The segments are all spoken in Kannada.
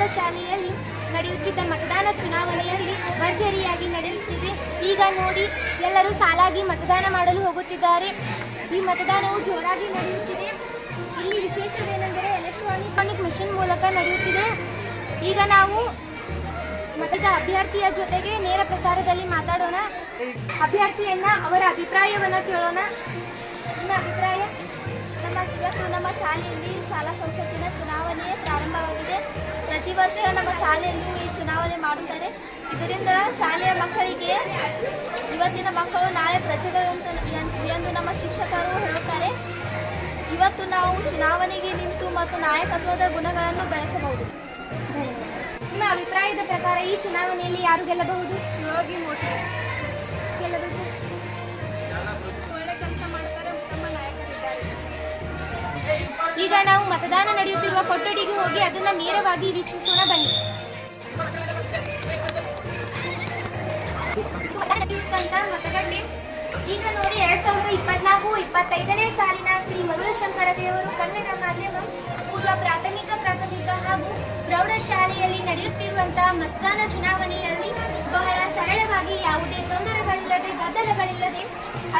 ಪ್ರೌಢಶಾಲೆಯಲ್ಲಿ ನಡೆಯುತ್ತಿದ್ದ ಮತದಾನ ಚುನಾವಣೆಯಲ್ಲಿ ಭರ್ಜರಿಯಾಗಿ ನಡೆಯುತ್ತಿದೆ. ಈಗ ನೋಡಿ, ಎಲ್ಲರೂ ಸಾಲಾಗಿ ಮತದಾನ ಮಾಡಲು ಹೋಗುತ್ತಿದ್ದಾರೆ. ಈ ಮತದಾನವು ಜೋರಾಗಿ ನಡೆಯುತ್ತಿದೆ. ಇಲ್ಲಿ ವಿಶೇಷವೇನೆಂದರೆ ಎಲೆಕ್ಟ್ರಾನಿಕ್ ಮಿಷಿನ್ ಮೂಲಕ ನಡೆಯುತ್ತಿದೆ. ಈಗ ನಾವು ಮತದ ಅಭ್ಯರ್ಥಿಯ ಜೊತೆಗೆ ನೇರ ಪ್ರಸಾರದಲ್ಲಿ ಮಾತಾಡೋಣ. ಅಭ್ಯರ್ಥಿಯನ್ನ ಅವರ ಅಭಿಪ್ರಾಯವನ್ನು ಕೇಳೋಣ. ನಿಮ್ಮ ಅಭಿಪ್ರಾಯ? ನಮ್ಮ ಇವತ್ತು ನಮ್ಮ ಶಾಲೆಯಲ್ಲಿ ಶಾಲಾ ಸಂಸತ್ತಿನ ಚುನಾವಣೆಯೇ ಪ್ರಾರಂಭವಾಗಿದೆ. ಪ್ರತಿ ವರ್ಷ ನಮ್ಮ ಶಾಲೆಯಲ್ಲೂ ಈ ಚುನಾವಣೆ ಮಾಡುತ್ತಾರೆ. ಇದರಿಂದ ಶಾಲೆಯ ಮಕ್ಕಳಿಗೆ ಇವತ್ತಿನ ಮಕ್ಕಳು ನಾಳೆ ಪ್ರಜೆಗಳು ಅಂತ ಎಂದು- ಎಂದು ನಮ್ಮ ಶಿಕ್ಷಕರು ಹೇಳುತ್ತಾರೆ. ಇವತ್ತು ನಾವು ಚುನಾವಣೆಗೆ ನಿಂತು ಮತ್ತು ನಾಯಕತ್ವದ ಗುಣಗಳನ್ನು ಬೆಳೆಸಬಹುದು. ನಿಮ್ಮ ಅಭಿಪ್ರಾಯದ ಪ್ರಕಾರ ಈ ಚುನಾವಣೆಯಲ್ಲಿ ಯಾರು ಗೆಲ್ಲಬಹುದು? ಶಿವಯೋಗಿ ಮೋಟಿ. ಈಗ ನಾವು ಮತದಾನ ನಡೆಯುತ್ತಿರುವ ಕೊಠಡಿಗೆ ಹೋಗಿ ಅದನ್ನ ನೇರವಾಗಿ ವೀಕ್ಷಿಸೋಣ, ಬನ್ನಿ. ಮತಗಟ್ಟೆ. ಈಗ ನೋಡಿ, ಎರಡ್ ಸಾವಿರದ ಇಪ್ಪತ್ನಾಲ್ಕು ಇಪ್ಪತ್ತೈದನೇ ಸಾಲಿನ ಶ್ರೀ ಮರುಳಶಂಕರ ದೇವರು ಕನ್ನಡ ಮಾಧ್ಯಮ, ಪೂರ್ವ ಪ್ರಾಥಮಿಕ ಪ್ರಾಥಮಿಕ ಹಾಗೂ ಪ್ರೌಢಶಾಲೆಯಲ್ಲಿ ನಡೆಯುತ್ತಿರುವಂತಹ ಮತದಾನ ಚುನಾವಣೆಯಲ್ಲಿ ಬಹಳ ಸರಳವಾಗಿ ಯಾವುದೇ ತೊಂದರೆಗಳಿಲ್ಲದೆ ಗದ್ದಲಗಳಿಲ್ಲದೆ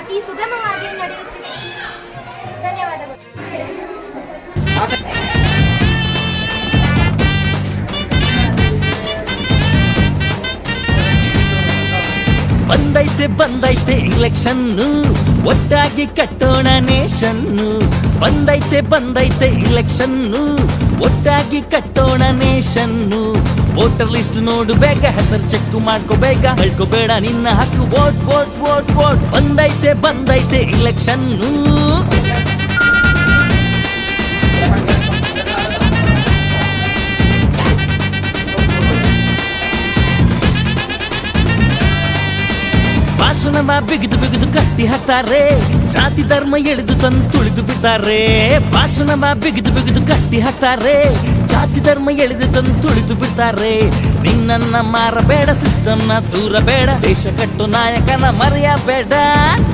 ಅತಿ ಸುಗಮವಾಗಿ ನಡೆಯುತ್ತಿದೆ. ಧನ್ಯವಾದಗಳು. ಬಂದೈತೆ ಬಂದೈತೆ ಇಲೆಕ್ಷನ್ನು ಒಟ್ಟಾಗಿ ಕಟ್ಟೋಣ ನೇಷನ್ನು ಬಂದೈತೆ ಬಂದೈತೆ ಇಲೆಕ್ಷನ್ನು ಒಟ್ಟಾಗಿ ಕಟ್ಟೋಣ ನೇಷನ್ನು ವೋಟರ್ ಲಿಸ್ಟ್ ನೋಡು ಬೇಗ, ಹೆಸರು ಚೆಕ್ ಮಾಡ್ಕೋಬೇಕ ಬೇಗ. ಕಳ್ಕೋಬೇಡ ನಿನ್ನ ಹಕ್ಕು. ವೋಟ್ ವೋಟ್ ವೋಟ್ ವೋಟ್ ಬಂದೈತೆ ಬಂದೈತೆ ಇಲೆಕ್ಷನ್ನು ಭಾಷಣವ ಬಿಗಿದು ಬಿಗಿದು ಕಟ್ಟಿ ಹಾಕ್ತಾರೆ. ಜಾತಿ ಧರ್ಮ ಎಳೆದು ತಂದು ತುಳಿದು ಬಿಡ್ತಾರೆ. ಭಾಷಣವ ಬಿಗಿದು ಬಿಗಿದು ಕಟ್ಟಿ ಹಾಕ್ತಾರೆ. ಜಾತಿ ಧರ್ಮ ಎಳೆದು ತಂದು ತುಳಿದು ಬಿಡ್ತಾರೆ. ನಿನ್ನನ್ನ ಮಾರಬೇಡ ಸಿಸ್ಟಮ್ನ ದೂರ ಬೇಡ. ದೇಶ ಕಟ್ಟು ನಾಯಕನ ಮರೆಯಬೇಡ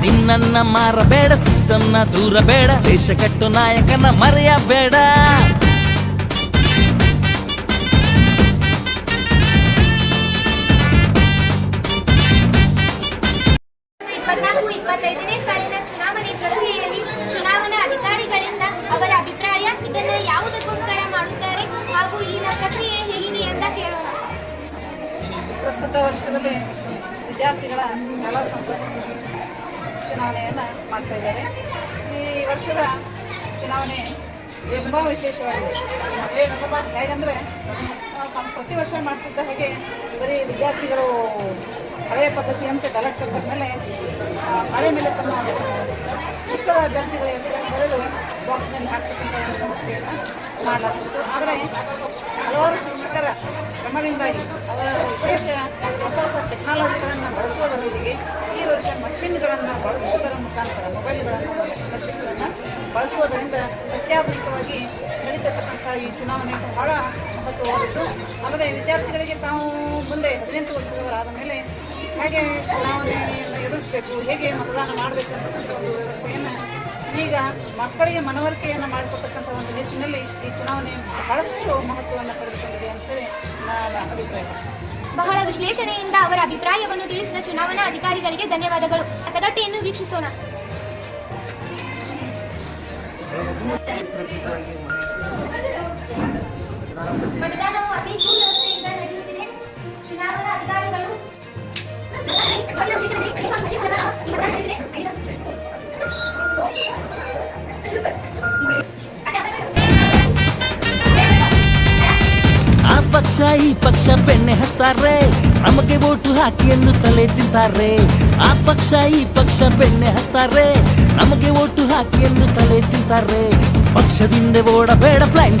ನಿನ್ನನ್ನ ಮಾರಬೇಡ ಸಿಸ್ಟಮ್ನ ದೂರ ಬೇಡ. ದೇಶ ಕಟ್ಟು ನಾಯಕನ ಮರೆಯಬೇಡ ವಿದ್ಯಾರ್ಥಿಗಳ ಶಾಲಾ ಸಂಸ್ಥೆ ಚುನಾವಣೆಯನ್ನು ಮಾಡ್ತಾ ಇದ್ದಾರೆ. ಈ ವರ್ಷದ ಚುನಾವಣೆ ತುಂಬ ವಿಶೇಷವಾಗಿದೆ. ಹೇಗೆಂದರೆ ಪ್ರತಿ ವರ್ಷ ಮಾಡ್ತಿದ್ದ ಹಾಗೆ ಬರೀ ವಿದ್ಯಾರ್ಥಿಗಳು ಹಳೆಯ ಪದ್ಧತಿಯಂತೆ ಬ್ಯಾಲೆಟ್ ಪೇಪರ್ ಮೇಲೆ ಹಳೆ ಮೇಲೆ ತಮ್ಮ ಇಷ್ಟದ ಅಭ್ಯರ್ಥಿಗಳ ಹೆಸರನ್ನು ಬರೆದು ಬಾಕ್ಸ್ನಲ್ಲಿ ಹಾಕ್ತಕ್ಕಂಥ ಒಂದು ವ್ಯವಸ್ಥೆಯನ್ನು ಮಾಡಲಾಗ್ತಿತ್ತು. ಆದರೆ ಹಲವಾರು ಶಿಕ್ಷಕರ ಶ್ರಮದಿಂದಾಗಿ ಅವರ ವಿಶೇಷ ಹೊಸ ಹೊಸ ಟೆಕ್ನಾಲಜಿಗಳನ್ನು ಬಳಸುವುದರೊಂದಿಗೆ ಈ ವರ್ಷ ಮಷಿನ್ಗಳನ್ನು ಬಳಸುವುದರ ಮುಖಾಂತರ ಮೊಬೈಲ್ಗಳನ್ನು ಮಷಿನ್ಗಳನ್ನು ಬಳಸುವುದರಿಂದ ಅತ್ಯಾಧುನಿಕವಾಗಿ ನಡೀತಕ್ಕಂಥ ಈ ಚುನಾವಣೆ ಬಹಳ ಮಹತ್ವವಾದದ್ದು. ಅಲ್ಲದೆ ವಿದ್ಯಾರ್ಥಿಗಳಿಗೆ ತಾವು ಮುಂದೆ ಹದಿನೆಂಟು ವರ್ಷದವರಾದ ಮೇಲೆ ಹೇಗೆ ಚುನಾವಣೆಯನ್ನು ಎದುರಿಸಬೇಕು, ಹೇಗೆ ಮತದಾನ ಮಾಡಬೇಕು ಅಂತಕ್ಕಂಥ ಒಂದು ವ್ಯವಸ್ಥೆಯನ್ನು ಈಗ ಮಕ್ಕಳಿಗೆ ಮನವರಿಕೆಯನ್ನು ಮಾಡಿಕೊಡ್ತಕ್ಕಂಥ ಒಂದು ನಿಟ್ಟಿನಲ್ಲಿ ಈ ಚುನಾವಣೆ ಬಹಳಷ್ಟು ಮಹತ್ವವನ್ನು ಪಡೆದುಕೊಂಡಿದೆ ಅಂತೇಳಿ ನನ್ನ ಅಭಿಪ್ರಾಯ. ಬಹಳ ವಿಶ್ಲೇಷಣೆಯಿಂದ ಅವರ ಅಭಿಪ್ರಾಯವನ್ನು ತಿಳಿಸಿದ ಚುನಾವಣಾ ಅಧಿಕಾರಿಗಳಿಗೆ ಧನ್ಯವಾದಗಳು. ಮತಗಟ್ಟೆಯನ್ನು ವೀಕ್ಷಿಸೋಣ. ಮತದಾನವು ಅತಿ ಸುವ್ಯವಸ್ಥೆಯಿಂದ ನಡೆಯುತ್ತಿದೆ. ಪಕ್ಷ ಈ ಪಕ್ಷ ಬೆಣ್ಣೆ ಹಚ್ತಾರೆ. ನಮಗೆ ಓಟು ಹಾಕಿ ಎಂದು ತಲೆ ತಿಂತಾರೆ. ಆ ಪಕ್ಷ, ಈ ಪಕ್ಷ ಬೆಣ್ಣೆ ಹಚ್ತಾರೆ. ನಮಗೆ ಓಟು ಹಾಕಿ ಎಂದು ತಲೆ ತಿಂತಾರೆ. ಪಕ್ಷದಿಂದ ಓಡಬೇಡ, ಪ್ಲಾನ್